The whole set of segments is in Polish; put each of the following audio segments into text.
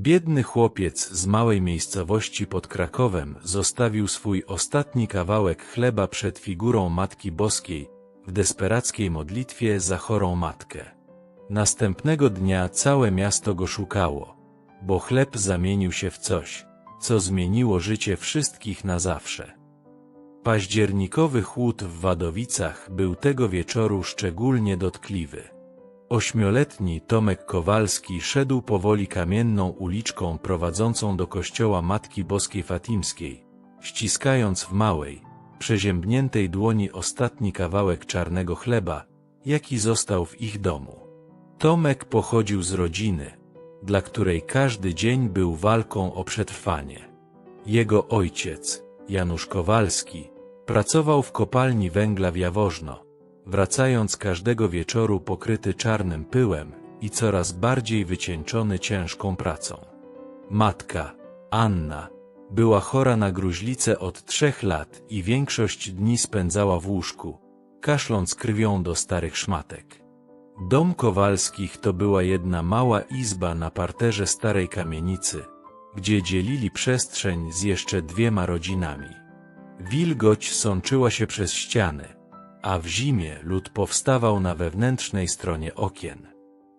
Biedny chłopiec z małej miejscowości pod Krakowem zostawił swój ostatni kawałek chleba przed figurą Matki Boskiej w desperackiej modlitwie za chorą matkę. Następnego dnia całe miasto go szukało, bo chleb zamienił się w coś, co zmieniło życie wszystkich na zawsze. Październikowy chłód w Wadowicach był tego wieczoru szczególnie dotkliwy. Ośmioletni Tomek Kowalski szedł powoli kamienną uliczką prowadzącą do kościoła Matki Boskiej Fatimskiej, ściskając w małej, przeziębniętej dłoni ostatni kawałek czarnego chleba, jaki został w ich domu. Tomek pochodził z rodziny, dla której każdy dzień był walką o przetrwanie. Jego ojciec, Janusz Kowalski, pracował w kopalni węgla w Jaworzno, wracając każdego wieczoru pokryty czarnym pyłem i coraz bardziej wycieńczony ciężką pracą. Matka, Anna, była chora na gruźlicę od trzech lat i większość dni spędzała w łóżku, kaszląc krwią do starych szmatek. Dom Kowalskich to była jedna mała izba na parterze starej kamienicy, gdzie dzielili przestrzeń z jeszcze dwiema rodzinami. Wilgoć sączyła się przez ściany, a w zimie lód powstawał na wewnętrznej stronie okien.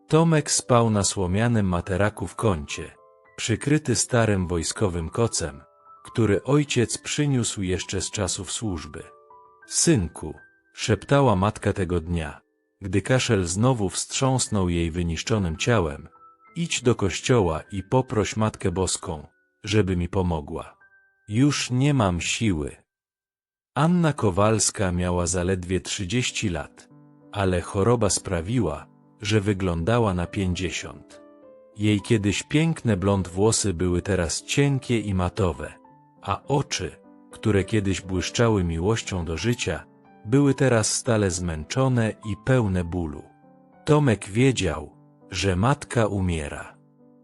Tomek spał na słomianym materaku w kącie, przykryty starym wojskowym kocem, który ojciec przyniósł jeszcze z czasów służby. Synku, szeptała matka tego dnia, gdy kaszel znowu wstrząsnął jej wyniszczonym ciałem, idź do kościoła i poproś Matkę Boską, żeby mi pomogła. Już nie mam siły. Anna Kowalska miała zaledwie trzydzieści lat, ale choroba sprawiła, że wyglądała na pięćdziesiąt. Jej kiedyś piękne blond włosy były teraz cienkie i matowe, a oczy, które kiedyś błyszczały miłością do życia, były teraz stale zmęczone i pełne bólu. Tomek wiedział, że matka umiera.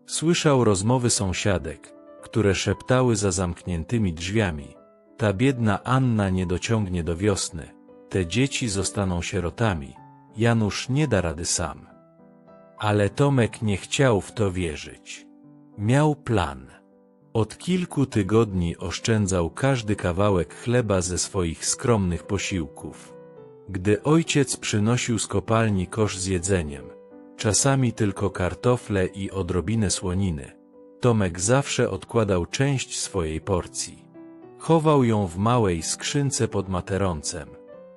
Słyszał rozmowy sąsiadek, które szeptały za zamkniętymi drzwiami. Ta biedna Anna nie dociągnie do wiosny, te dzieci zostaną sierotami, Janusz nie da rady sam. Ale Tomek nie chciał w to wierzyć. Miał plan. Od kilku tygodni oszczędzał każdy kawałek chleba ze swoich skromnych posiłków. Gdy ojciec przynosił z kopalni kosz z jedzeniem, czasami tylko kartofle i odrobinę słoniny, Tomek zawsze odkładał część swojej porcji. Chował ją w małej skrzynce pod materoncem,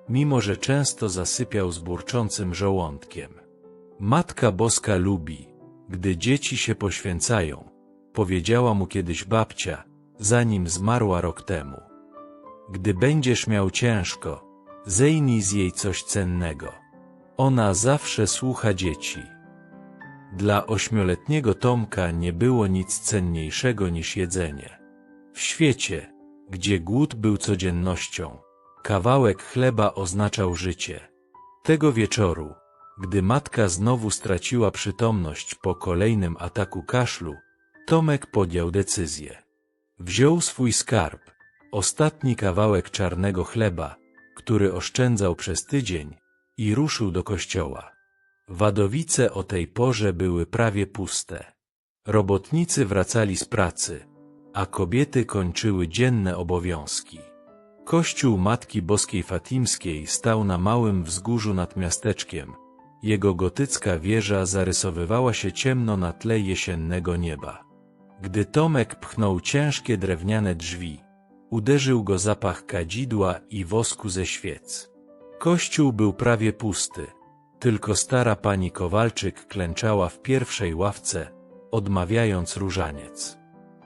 mimo że często zasypiał z burczącym żołądkiem. Matka Boska lubi, gdy dzieci się poświęcają, powiedziała mu kiedyś babcia, zanim zmarła rok temu. Gdy będziesz miał ciężko, zejmij z jej coś cennego. Ona zawsze słucha dzieci. Dla ośmioletniego Tomka nie było nic cenniejszego niż jedzenie. W świecie, gdzie głód był codziennością, kawałek chleba oznaczał życie. Tego wieczoru, gdy matka znowu straciła przytomność po kolejnym ataku kaszlu, Tomek podjął decyzję. Wziął swój skarb, ostatni kawałek czarnego chleba, który oszczędzał przez tydzień, i ruszył do kościoła. Wadowice o tej porze były prawie puste. Robotnicy wracali z pracy, a kobiety kończyły dzienne obowiązki. Kościół Matki Boskiej Fatimskiej stał na małym wzgórzu nad miasteczkiem. Jego gotycka wieża zarysowywała się ciemno na tle jesiennego nieba. Gdy Tomek pchnął ciężkie drewniane drzwi, uderzył go zapach kadzidła i wosku ze świec. Kościół był prawie pusty, tylko stara pani Kowalczyk klęczała w pierwszej ławce, odmawiając różaniec.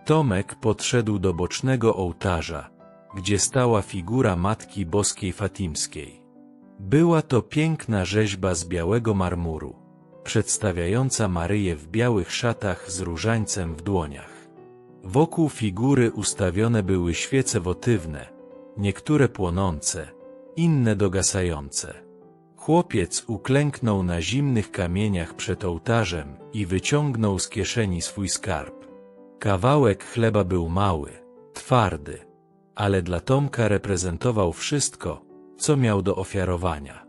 Tomek podszedł do bocznego ołtarza, gdzie stała figura Matki Boskiej Fatimskiej. Była to piękna rzeźba z białego marmuru, przedstawiająca Maryję w białych szatach z różańcem w dłoniach. Wokół figury ustawione były świece wotywne, niektóre płonące, inne dogasające. Chłopiec uklęknął na zimnych kamieniach przed ołtarzem i wyciągnął z kieszeni swój skarb. Kawałek chleba był mały, twardy, ale dla Tomka reprezentował wszystko, co miał do ofiarowania.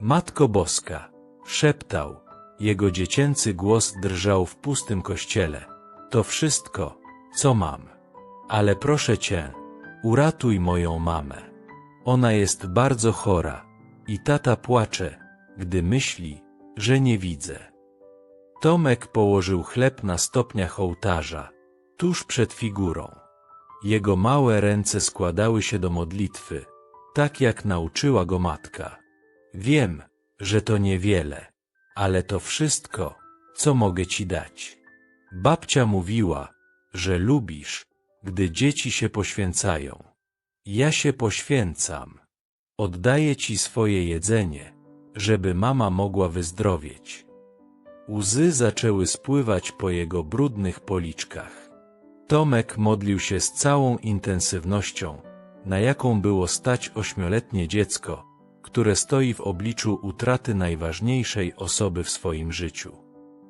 Matko Boska, szeptał, jego dziecięcy głos drżał w pustym kościele. To wszystko, co mam. Ale proszę cię, uratuj moją mamę. Ona jest bardzo chora i tata płacze, gdy myśli, że nie widzę. Tomek położył chleb na stopniach ołtarza, tuż przed figurą. Jego małe ręce składały się do modlitwy, tak jak nauczyła go matka. Wiem, że to niewiele, ale to wszystko, co mogę ci dać. Babcia mówiła, że lubisz, gdy dzieci się poświęcają. Ja się poświęcam. Oddaję ci swoje jedzenie, żeby mama mogła wyzdrowieć. Łzy zaczęły spływać po jego brudnych policzkach. Tomek modlił się z całą intensywnością, na jaką było stać ośmioletnie dziecko, które stoi w obliczu utraty najważniejszej osoby w swoim życiu.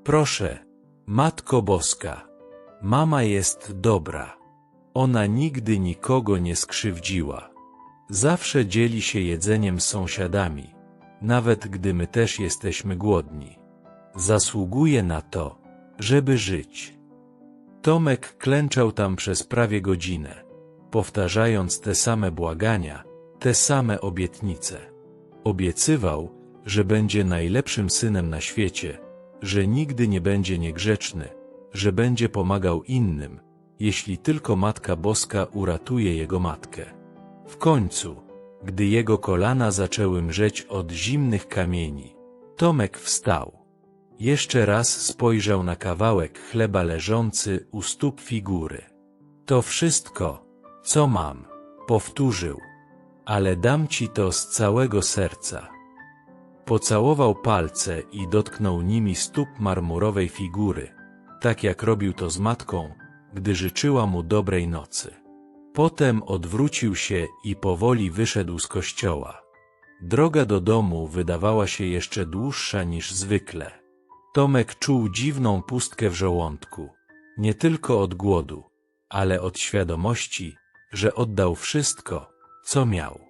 Proszę, Matko Boska, mama jest dobra. Ona nigdy nikogo nie skrzywdziła. Zawsze dzieli się jedzeniem z sąsiadami, nawet gdy my też jesteśmy głodni. Zasługuje na to, żeby żyć. Tomek klęczał tam przez prawie godzinę, powtarzając te same błagania, te same obietnice. Obiecywał, że będzie najlepszym synem na świecie, że nigdy nie będzie niegrzeczny, że będzie pomagał innym, jeśli tylko Matka Boska uratuje jego matkę. W końcu, gdy jego kolana zaczęły mrzeć od zimnych kamieni, Tomek wstał. Jeszcze raz spojrzał na kawałek chleba leżący u stóp figury. To wszystko, co mam, powtórzył, ale dam ci to z całego serca. Pocałował palce i dotknął nimi stóp marmurowej figury, tak jak robił to z matką, gdy życzyła mu dobrej nocy. Potem odwrócił się i powoli wyszedł z kościoła. Droga do domu wydawała się jeszcze dłuższa niż zwykle. Tomek czuł dziwną pustkę w żołądku, nie tylko od głodu, ale od świadomości, że oddał wszystko, co miał.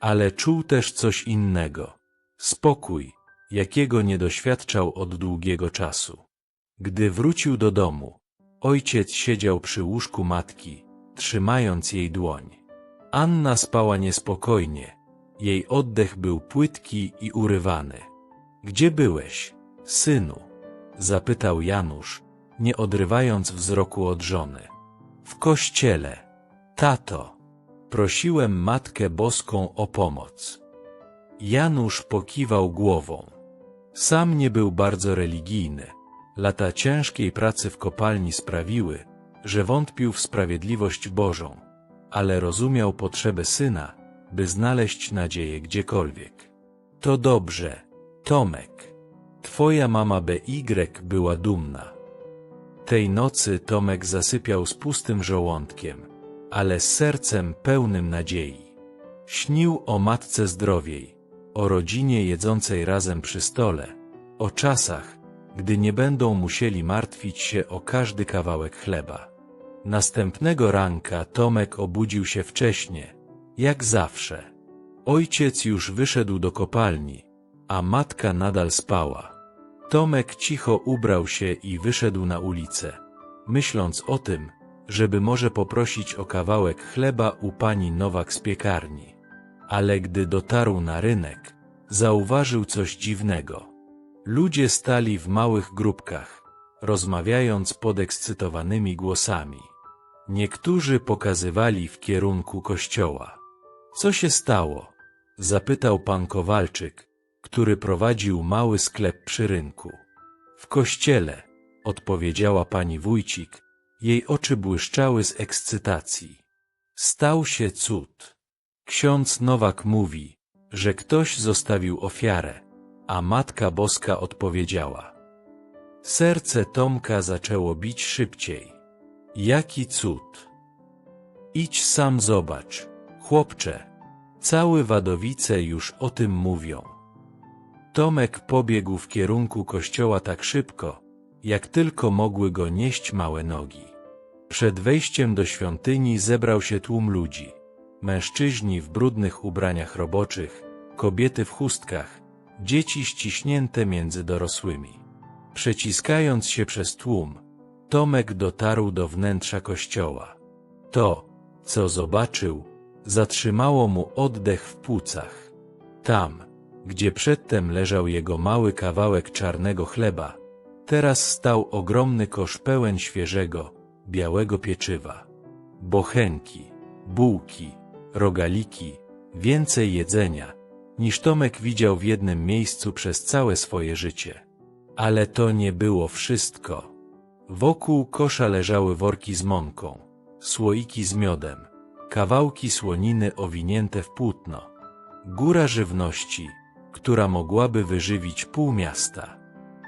Ale czuł też coś innego. Spokój, jakiego nie doświadczał od długiego czasu. Gdy wrócił do domu, ojciec siedział przy łóżku matki, trzymając jej dłoń. Anna spała niespokojnie. Jej oddech był płytki i urywany. Gdzie byłeś, synu? Zapytał Janusz, nie odrywając wzroku od żony. W kościele. Tato. Prosiłem Matkę Boską o pomoc. Janusz pokiwał głową. Sam nie był bardzo religijny. Lata ciężkiej pracy w kopalni sprawiły, że wątpił w sprawiedliwość Bożą, ale rozumiał potrzebę syna, by znaleźć nadzieję gdziekolwiek. To dobrze, Tomek. Twoja mama BY była dumna. Tej nocy Tomek zasypiał z pustym żołądkiem, ale z sercem pełnym nadziei. Śnił o matce zdrowiej, o rodzinie jedzącej razem przy stole, o czasach, gdy nie będą musieli martwić się o każdy kawałek chleba. Następnego ranka Tomek obudził się wcześnie, jak zawsze. Ojciec już wyszedł do kopalni, a matka nadal spała. Tomek cicho ubrał się i wyszedł na ulicę, myśląc o tym, żeby może poprosić o kawałek chleba u pani Nowak z piekarni. Ale gdy dotarł na rynek, zauważył coś dziwnego. Ludzie stali w małych grupkach, rozmawiając podekscytowanymi głosami. Niektórzy pokazywali w kierunku kościoła. Co się stało? Zapytał pan Kowalczyk, który prowadził mały sklep przy rynku. W kościele, odpowiedziała pani Wójcik, jej oczy błyszczały z ekscytacji. Stał się cud. Ksiądz Nowak mówi, że ktoś zostawił ofiarę, a Matka Boska odpowiedziała. Serce Tomka zaczęło bić szybciej. Jaki cud! Idź sam zobacz, chłopcze. Cały Wadowice już o tym mówią. Tomek pobiegł w kierunku kościoła tak szybko, jak tylko mogły go nieść małe nogi. Przed wejściem do świątyni zebrał się tłum ludzi. Mężczyźni w brudnych ubraniach roboczych, kobiety w chustkach, dzieci ściśnięte między dorosłymi. Przeciskając się przez tłum, Tomek dotarł do wnętrza kościoła. To, co zobaczył, zatrzymało mu oddech w płucach. Tam, gdzie przedtem leżał jego mały kawałek czarnego chleba, teraz stał ogromny kosz pełen świeżego, białego pieczywa. Bochenki, bułki, rogaliki, więcej jedzenia, niż Tomek widział w jednym miejscu przez całe swoje życie. Ale to nie było wszystko. Wokół kosza leżały worki z mąką, słoiki z miodem, kawałki słoniny owinięte w płótno. Góra żywności, która mogłaby wyżywić pół miasta.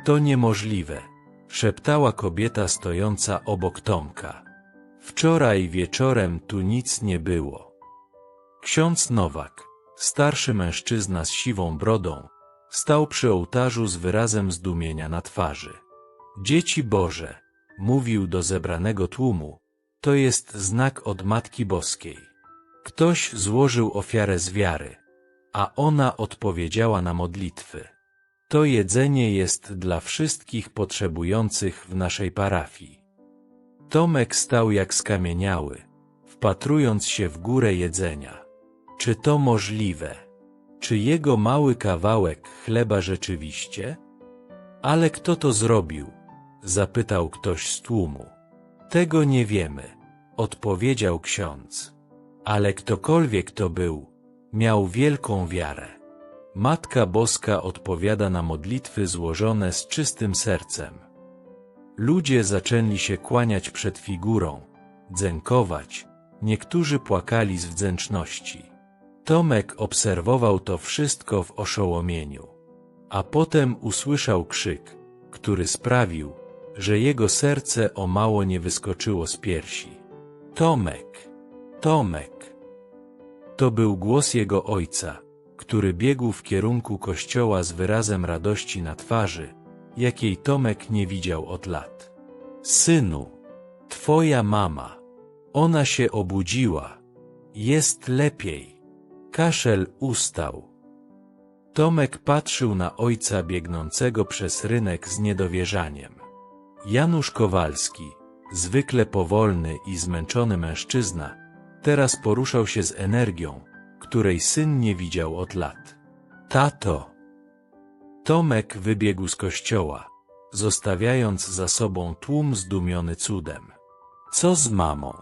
To niemożliwe, szeptała kobieta stojąca obok Tomka. Wczoraj wieczorem tu nic nie było. Ksiądz Nowak, starszy mężczyzna z siwą brodą, stał przy ołtarzu z wyrazem zdumienia na twarzy. Dzieci Boże, mówił do zebranego tłumu, to jest znak od Matki Boskiej. Ktoś złożył ofiarę z wiary, a ona odpowiedziała na modlitwy. To jedzenie jest dla wszystkich potrzebujących w naszej parafii. Tomek stał jak skamieniały, wpatrując się w górę jedzenia. Czy to możliwe? Czy jego mały kawałek chleba rzeczywiście? Ale kto to zrobił? Zapytał ktoś z tłumu. Tego nie wiemy, odpowiedział ksiądz. Ale ktokolwiek to był, miał wielką wiarę. Matka Boska odpowiada na modlitwy złożone z czystym sercem. Ludzie zaczęli się kłaniać przed figurą, dzękować, niektórzy płakali z wdzięczności. Tomek obserwował to wszystko w oszołomieniu. A potem usłyszał krzyk, który sprawił, że jego serce o mało nie wyskoczyło z piersi. Tomek! Tomek! To był głos jego ojca, który biegł w kierunku kościoła z wyrazem radości na twarzy, jakiej Tomek nie widział od lat. Synu, twoja mama, ona się obudziła, jest lepiej. Kaszel ustał. Tomek patrzył na ojca biegnącego przez rynek z niedowierzaniem. Janusz Kowalski, zwykle powolny i zmęczony mężczyzna, teraz poruszał się z energią, której syn nie widział od lat. Tato! Tomek wybiegł z kościoła, zostawiając za sobą tłum zdumiony cudem. Co z mamą?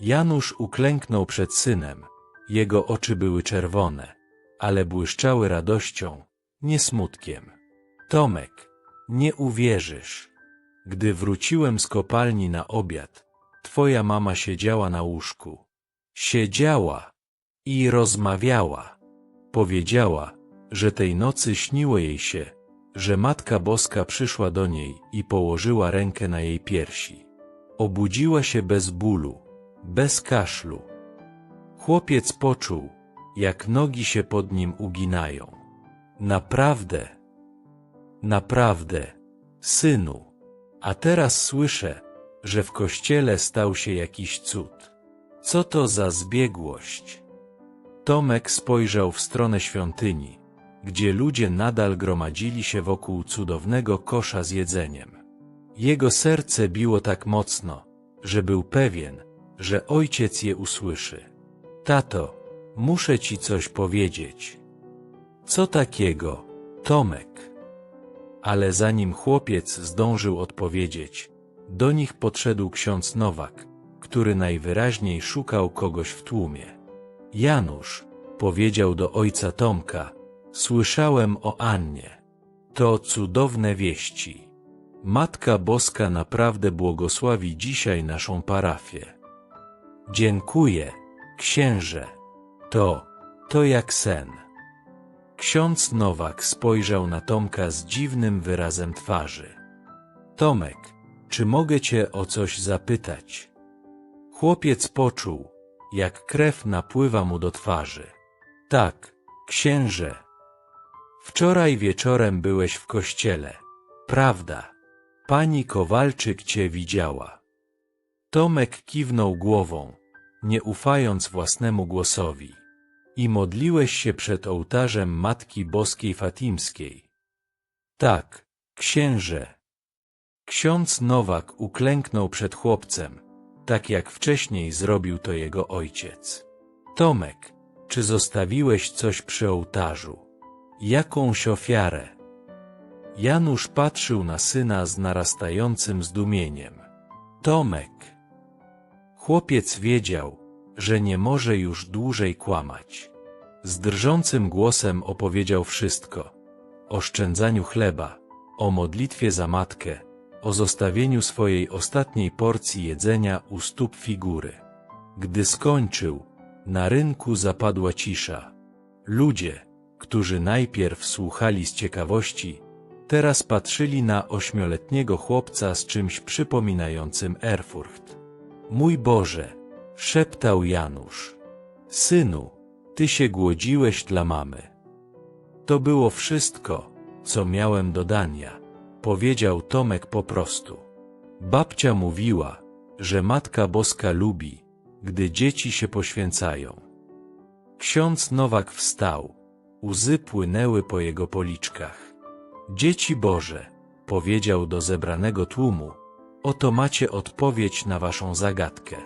Janusz uklęknął przed synem, jego oczy były czerwone, ale błyszczały radością, nie smutkiem. Tomek, nie uwierzysz. Gdy wróciłem z kopalni na obiad, twoja mama siedziała na łóżku. Siedziała i rozmawiała. Powiedziała, że tej nocy śniło jej się, że Matka Boska przyszła do niej i położyła rękę na jej piersi. Obudziła się bez bólu, bez kaszlu. Chłopiec poczuł, jak nogi się pod nim uginają. Naprawdę, naprawdę, synu, a teraz słyszę, że w kościele stał się jakiś cud. Co to za zbiegłość? Tomek spojrzał w stronę świątyni, gdzie ludzie nadal gromadzili się wokół cudownego kosza z jedzeniem. Jego serce biło tak mocno, że był pewien, że ojciec je usłyszy. Tato, muszę ci coś powiedzieć. Co takiego, Tomek? Ale zanim chłopiec zdążył odpowiedzieć, do nich podszedł ksiądz Nowak, który najwyraźniej szukał kogoś w tłumie. Janusz, powiedział do ojca Tomka, słyszałem o Annie. To cudowne wieści. Matka Boska naprawdę błogosławi dzisiaj naszą parafię. Dziękuję, księże. To, to jak sen. Ksiądz Nowak spojrzał na Tomka z dziwnym wyrazem twarzy. Tomek, czy mogę cię o coś zapytać? Chłopiec poczuł, jak krew napływa mu do twarzy. Tak, księże. Wczoraj wieczorem byłeś w kościele, prawda? Pani Kowalczyk cię widziała. Tomek kiwnął głową, nie ufając własnemu głosowi. I modliłeś się przed ołtarzem Matki Boskiej Fatimskiej. Tak, księże. Ksiądz Nowak uklęknął przed chłopcem, tak jak wcześniej zrobił to jego ojciec. Tomek, czy zostawiłeś coś przy ołtarzu? Jakąś ofiarę? Janusz patrzył na syna z narastającym zdumieniem. Tomek. Chłopiec wiedział, że nie może już dłużej kłamać. Z drżącym głosem opowiedział wszystko. O szczędzaniu chleba, o modlitwie za matkę, o zostawieniu swojej ostatniej porcji jedzenia u stóp figury. Gdy skończył, na rynku zapadła cisza. Ludzie, którzy najpierw słuchali z ciekawości, teraz patrzyli na ośmioletniego chłopca z czymś przypominającym Erfurt. Mój Boże, szeptał Janusz. Synu, ty się głodziłeś dla mamy. To było wszystko, co miałem do dania, powiedział Tomek po prostu. Babcia mówiła, że Matka Boska lubi, gdy dzieci się poświęcają. Ksiądz Nowak wstał, łzy płynęły po jego policzkach. Dzieci Boże, powiedział do zebranego tłumu, oto macie odpowiedź na waszą zagadkę.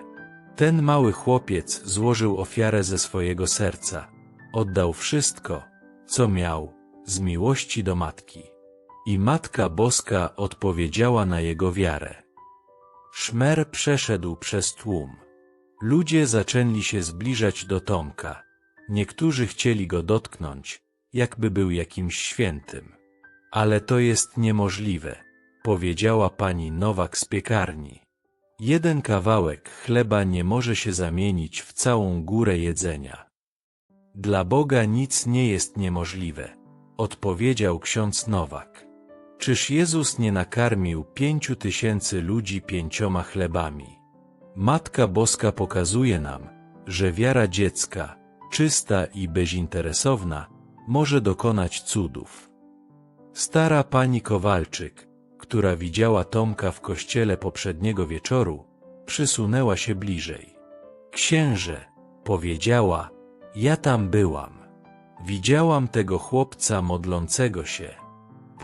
Ten mały chłopiec złożył ofiarę ze swojego serca, oddał wszystko, co miał, z miłości do matki. I Matka Boska odpowiedziała na jego wiarę. Szmer przeszedł przez tłum. Ludzie zaczęli się zbliżać do Tomka. Niektórzy chcieli go dotknąć, jakby był jakimś świętym. Ale to jest niemożliwe, powiedziała pani Nowak z piekarni. Jeden kawałek chleba nie może się zamienić w całą górę jedzenia. Dla Boga nic nie jest niemożliwe, odpowiedział ksiądz Nowak. Czyż Jezus nie nakarmił pięciu tysięcy ludzi pięcioma chlebami? Matka Boska pokazuje nam, że wiara dziecka, czysta i bezinteresowna, może dokonać cudów. Stara pani Kowalczyk, która widziała Tomka w kościele poprzedniego wieczoru, przysunęła się bliżej. Księże, powiedziała, ja tam byłam. Widziałam tego chłopca modlącego się.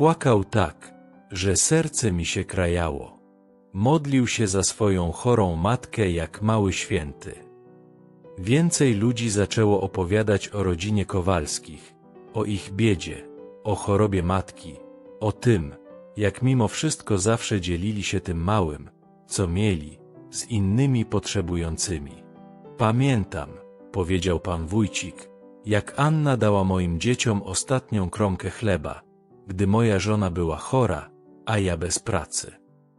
Płakał tak, że serce mi się krajało. Modlił się za swoją chorą matkę jak mały święty. Więcej ludzi zaczęło opowiadać o rodzinie Kowalskich, o ich biedzie, o chorobie matki, o tym, jak mimo wszystko zawsze dzielili się tym małym, co mieli, z innymi potrzebującymi. Pamiętam, powiedział pan Wójcik, jak Anna dała moim dzieciom ostatnią kromkę chleba, gdy moja żona była chora, a ja bez pracy.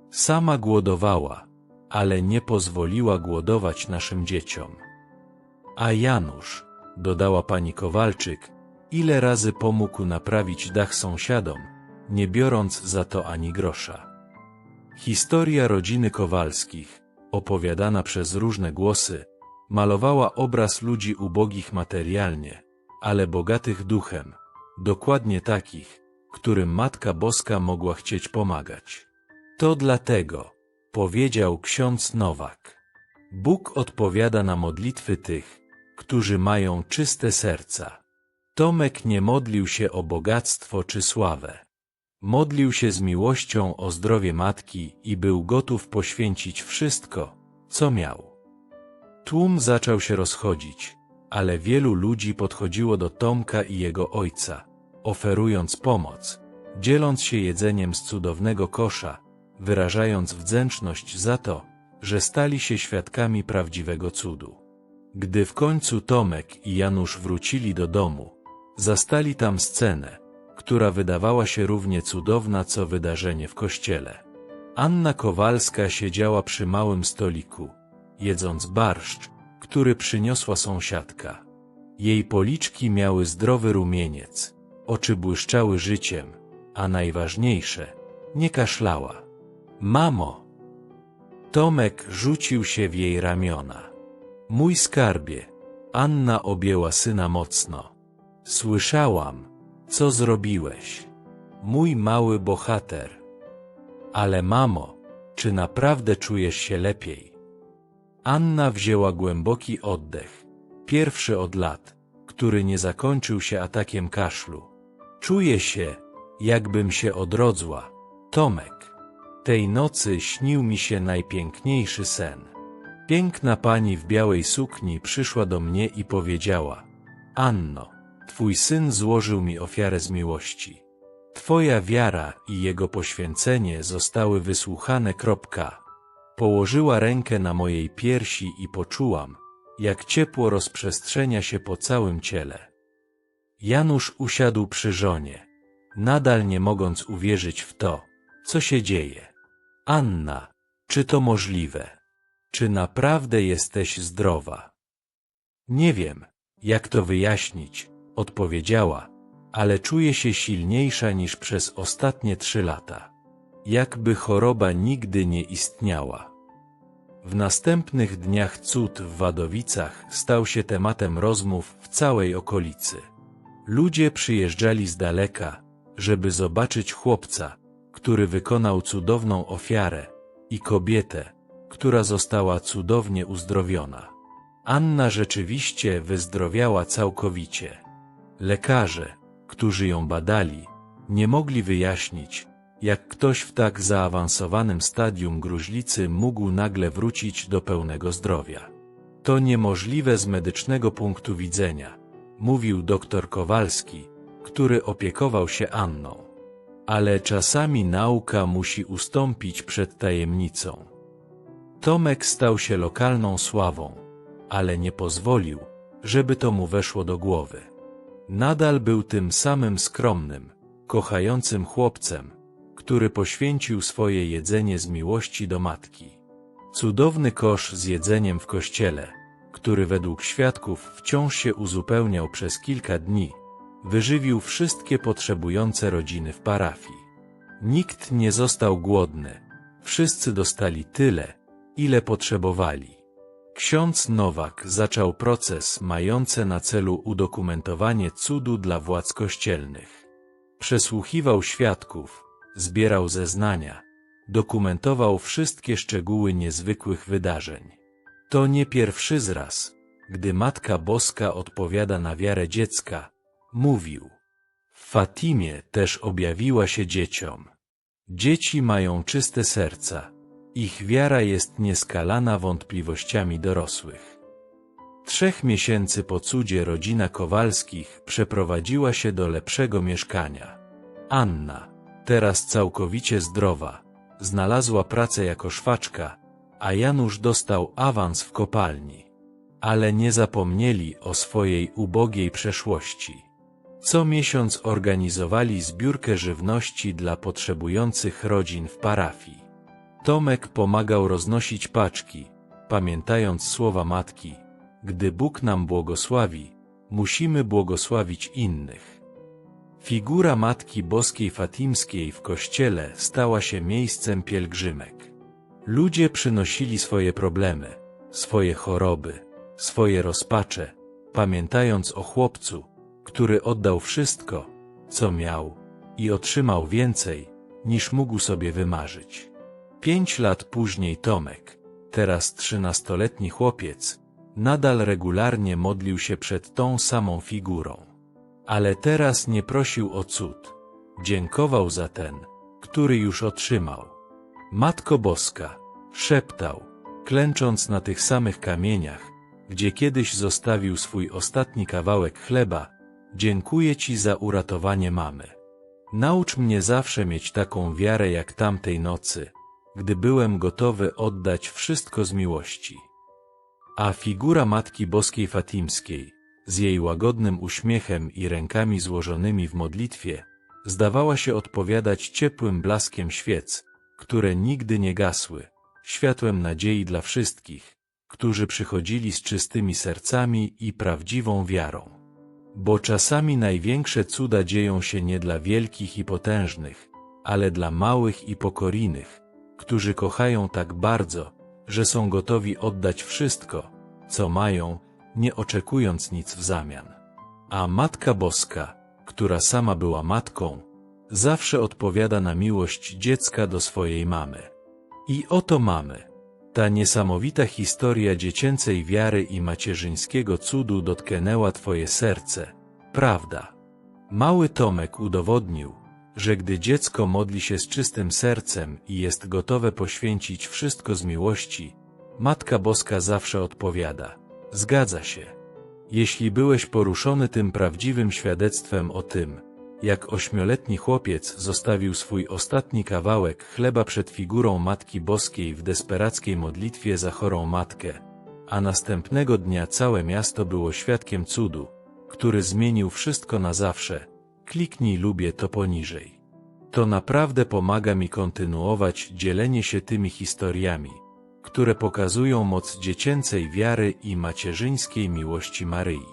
Sama głodowała, ale nie pozwoliła głodować naszym dzieciom. A Janusz, dodała pani Kowalczyk, ile razy pomógł naprawić dach sąsiadom, nie biorąc za to ani grosza. Historia rodziny Kowalskich, opowiadana przez różne głosy, malowała obraz ludzi ubogich materialnie, ale bogatych duchem, dokładnie takich, którym Matka Boska mogła chcieć pomagać. To dlatego, powiedział ksiądz Nowak. Bóg odpowiada na modlitwy tych, którzy mają czyste serca. Tomek nie modlił się o bogactwo czy sławę. Modlił się z miłością o zdrowie matki i był gotów poświęcić wszystko, co miał. Tłum zaczął się rozchodzić, ale wielu ludzi podchodziło do Tomka i jego ojca, oferując pomoc, dzieląc się jedzeniem z cudownego kosza, wyrażając wdzięczność za to, że stali się świadkami prawdziwego cudu. Gdy w końcu Tomek i Janusz wrócili do domu, zastali tam scenę, która wydawała się równie cudowna co wydarzenie w kościele. Anna Kowalska siedziała przy małym stoliku, jedząc barszcz, który przyniosła sąsiadka. Jej policzki miały zdrowy rumieniec, oczy błyszczały życiem, a najważniejsze, nie kaszlała. Mamo! Tomek rzucił się w jej ramiona. Mój skarbie, Anna objęła syna mocno. Słyszałam, co zrobiłeś. Mój mały bohater. Ale mamo, czy naprawdę czujesz się lepiej? Anna wzięła głęboki oddech, pierwszy od lat, który nie zakończył się atakiem kaszlu. Czuję się, jakbym się odrodzła, Tomek. Tej nocy śnił mi się najpiękniejszy sen. Piękna pani w białej sukni przyszła do mnie i powiedziała: Anno, twój syn złożył mi ofiarę z miłości. Twoja wiara i jego poświęcenie zostały wysłuchane. Kropka. Położyła rękę na mojej piersi i poczułam, jak ciepło rozprzestrzenia się po całym ciele. Janusz usiadł przy żonie, nadal nie mogąc uwierzyć w to, co się dzieje. Anna, czy to możliwe? Czy naprawdę jesteś zdrowa? Nie wiem, jak to wyjaśnić, odpowiedziała, ale czuję się silniejsza niż przez ostatnie trzy lata. Jakby choroba nigdy nie istniała. W następnych dniach cud w Wadowicach stał się tematem rozmów w całej okolicy. Ludzie przyjeżdżali z daleka, żeby zobaczyć chłopca, który wykonał cudowną ofiarę, i kobietę, która została cudownie uzdrowiona. Anna rzeczywiście wyzdrowiała całkowicie. Lekarze, którzy ją badali, nie mogli wyjaśnić, jak ktoś w tak zaawansowanym stadium gruźlicy mógł nagle wrócić do pełnego zdrowia. To niemożliwe z medycznego punktu widzenia, mówił doktor Kowalski, który opiekował się Anną. Ale czasami nauka musi ustąpić przed tajemnicą. Tomek stał się lokalną sławą, ale nie pozwolił, żeby to mu weszło do głowy. Nadal był tym samym skromnym, kochającym chłopcem, który poświęcił swoje jedzenie z miłości do matki. Cudowny kosz z jedzeniem w kościele, który według świadków wciąż się uzupełniał przez kilka dni, wyżywił wszystkie potrzebujące rodziny w parafii. Nikt nie został głodny, wszyscy dostali tyle, ile potrzebowali. Ksiądz Nowak zaczął proces mający na celu udokumentowanie cudu dla władz kościelnych. Przesłuchiwał świadków, zbierał zeznania, dokumentował wszystkie szczegóły niezwykłych wydarzeń. To nie pierwszy zraz, gdy Matka Boska odpowiada na wiarę dziecka, mówił. W Fatimie też objawiła się dzieciom. Dzieci mają czyste serca, ich wiara jest nieskalana wątpliwościami dorosłych. Trzech miesięcy po cudzie rodzina Kowalskich przeprowadziła się do lepszego mieszkania. Anna, teraz całkowicie zdrowa, znalazła pracę jako szwaczka, a Janusz dostał awans w kopalni. Ale nie zapomnieli o swojej ubogiej przeszłości. Co miesiąc organizowali zbiórkę żywności dla potrzebujących rodzin w parafii. Tomek pomagał roznosić paczki, pamiętając słowa matki, gdy Bóg nam błogosławi, musimy błogosławić innych. Figura Matki Boskiej Fatimskiej w kościele stała się miejscem pielgrzymek. Ludzie przynosili swoje problemy, swoje choroby, swoje rozpacze, pamiętając o chłopcu, który oddał wszystko, co miał, i otrzymał więcej, niż mógł sobie wymarzyć. Pięć lat później Tomek, teraz trzynastoletni chłopiec, nadal regularnie modlił się przed tą samą figurą. Ale teraz nie prosił o cud. Dziękował za ten, który już otrzymał. Matko Boska, szeptał, klęcząc na tych samych kamieniach, gdzie kiedyś zostawił swój ostatni kawałek chleba, dziękuję Ci za uratowanie mamy. Naucz mnie zawsze mieć taką wiarę jak tamtej nocy, gdy byłem gotowy oddać wszystko z miłości. A figura Matki Boskiej Fatimskiej, z jej łagodnym uśmiechem i rękami złożonymi w modlitwie, zdawała się odpowiadać ciepłym blaskiem świec, które nigdy nie gasły, światłem nadziei dla wszystkich, którzy przychodzili z czystymi sercami i prawdziwą wiarą. Bo czasami największe cuda dzieją się nie dla wielkich i potężnych, ale dla małych i pokoryjnych, którzy kochają tak bardzo, że są gotowi oddać wszystko, co mają, nie oczekując nic w zamian. A Matka Boska, która sama była matką, zawsze odpowiada na miłość dziecka do swojej mamy. I oto mamy. Ta niesamowita historia dziecięcej wiary i macierzyńskiego cudu dotknęła Twoje serce, prawda? Mały Tomek udowodnił, że gdy dziecko modli się z czystym sercem i jest gotowe poświęcić wszystko z miłości, Matka Boska zawsze odpowiada: Zgadza się. Jeśli byłeś poruszony tym prawdziwym świadectwem o tym, jak ośmioletni chłopiec zostawił swój ostatni kawałek chleba przed figurą Matki Boskiej w desperackiej modlitwie za chorą matkę, a następnego dnia całe miasto było świadkiem cudu, który zmienił wszystko na zawsze, kliknij lubię to poniżej. To naprawdę pomaga mi kontynuować dzielenie się tymi historiami, które pokazują moc dziecięcej wiary i macierzyńskiej miłości Maryi.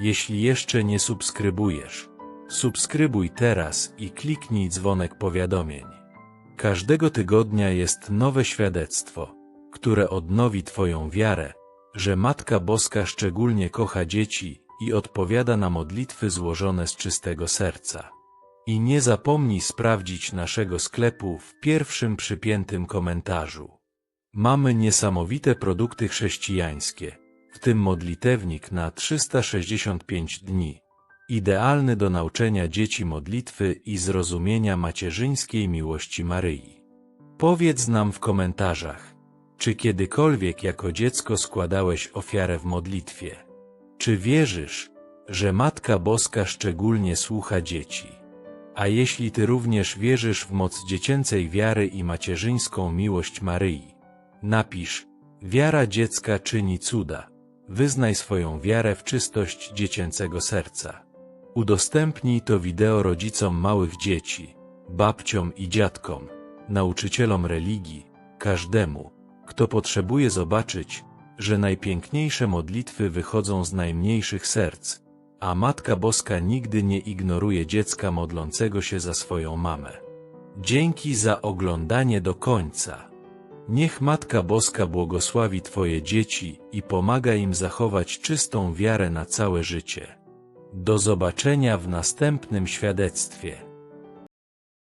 Jeśli jeszcze nie subskrybujesz, subskrybuj teraz i kliknij dzwonek powiadomień. Każdego tygodnia jest nowe świadectwo, które odnowi Twoją wiarę, że Matka Boska szczególnie kocha dzieci i odpowiada na modlitwy złożone z czystego serca. I nie zapomnij sprawdzić naszego sklepu w pierwszym przypiętym komentarzu. Mamy niesamowite produkty chrześcijańskie, w tym modlitewnik na 365 dni, idealny do nauczenia dzieci modlitwy i zrozumienia macierzyńskiej miłości Maryi. Powiedz nam w komentarzach, czy kiedykolwiek jako dziecko składałeś ofiarę w modlitwie? Czy wierzysz, że Matka Boska szczególnie słucha dzieci? A jeśli ty również wierzysz w moc dziecięcej wiary i macierzyńską miłość Maryi, napisz, wiara dziecka czyni cuda. Wyznaj swoją wiarę w czystość dziecięcego serca. Udostępnij to wideo rodzicom małych dzieci, babciom i dziadkom, nauczycielom religii, każdemu, kto potrzebuje zobaczyć, że najpiękniejsze modlitwy wychodzą z najmniejszych serc, a Matka Boska nigdy nie ignoruje dziecka modlącego się za swoją mamę. Dzięki za oglądanie do końca. Niech Matka Boska błogosławi Twoje dzieci i pomaga im zachować czystą wiarę na całe życie. Do zobaczenia w następnym świadectwie.